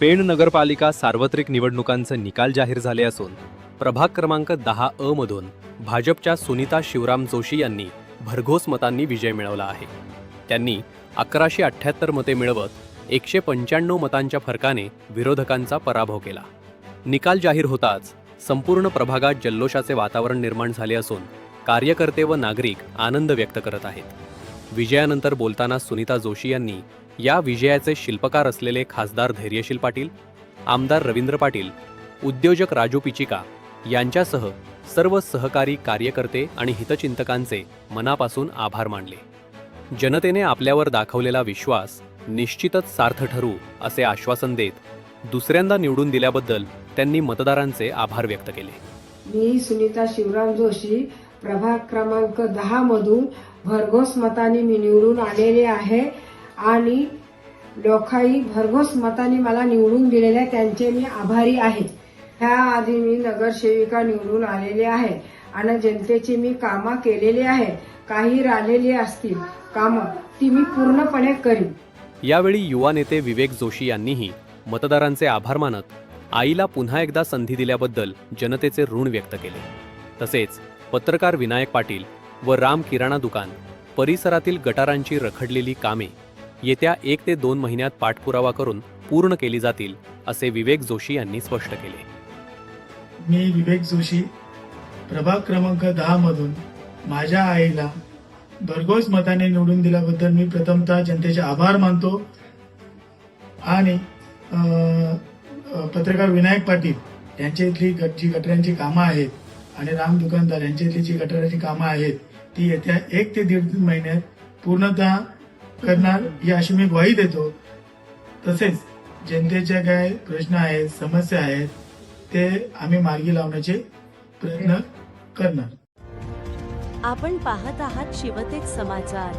पेण नगरपालिका सार्वत्रिक निवडणुकांचे निकाल जाहीर झाले असून प्रभाग क्रमांक दहा अ मधून भाजपच्या सुनीता शिवराम जोशी यांनी भरघोस मतांनी विजय मिळवला आहे. त्यांनी अकराशे अठ्ठ्याहत्तर मते मिळवत एकशे पंच्याण्णव मतांच्या फरकाने विरोधकांचा पराभव केला. निकाल जाहीर होताच संपूर्ण प्रभागात जल्लोषाचे वातावरण निर्माण झाले असून कार्यकर्ते व नागरिक आनंद व्यक्त करत आहेत. विजयानंतर बोलताना सुनीता जोशी यांनी या विजयाचे शिल्पकार असलेले खासदार धैर्यशील पाटील आमदार रवींद्र पाटील उद्योजक राजू पिचिका यांच्यासह सर्व सहकारी कार्यकर्ते आणि हितचिंतकांचे मनापासून आभार मानले. जनतेने आपल्यावर दाखवलेला विश्वास निश्चितच सार्थ ठरू असे आश्वासन देत दुसऱ्यांदा निवडून दिल्याबद्दल त्यांनी मतदारांचे आभार व्यक्त केले. मी सुनीता शिवराम जोशी प्रभाग क्रमांक दहा मधून भरघोस मताने मी निवडून आलेले आहे. आणि लोकाई भरघोस मताने मला निवडून दिलेल्या त्यांचे मी आभारी आहे ह्या आधी मी नगरसेविका निवडून आलेले आहे. आणि जनतेची मी कामं केलेली आहे. काही राहिलेली असतील कामं ती मी पूर्णपणे करीन. यावेळी युवा नेते विवेक जोशी यांनीही मतदारांचे आभार मानत आईला पुन्हा एकदा संधी दिल्याबद्दल जनतेचे ऋण व्यक्त केले. तसेच पत्रकार विनायक पाटील व राम किराणा दुकान परिसरातील गटारांची रखडलेली कामे येत्या एक ते दोन महिन्यात पाठपुरावा करून पूर्ण केली जातील असे विवेक जोशी यांनी स्पष्ट केले. मी विवेक जोशी प्रभाग क्रमांक दहा मधून माझ्या आईला भरघोस मताने निवडून दिल्याबद्दल मी प्रथमतः जनतेचे आभार मानतो आणि पत्रकार विनायक पाटील यांच्या इथली गट- जी गटरांची कामं आहेत आणि राम दुकानदार इथली जी गटारांची कामं आहेत ती येत्या एक ते दीड महिन्यात पूर्णतः करणार ही अशी मी ग्वाही देतो. तसेच जनतेच्या काय प्रश्न आहेत समस्या आहेत ते आम्ही मार्गी लावण्याचे प्रयत्न करणार. आपण पाहत आहात शिवतेज समाचार.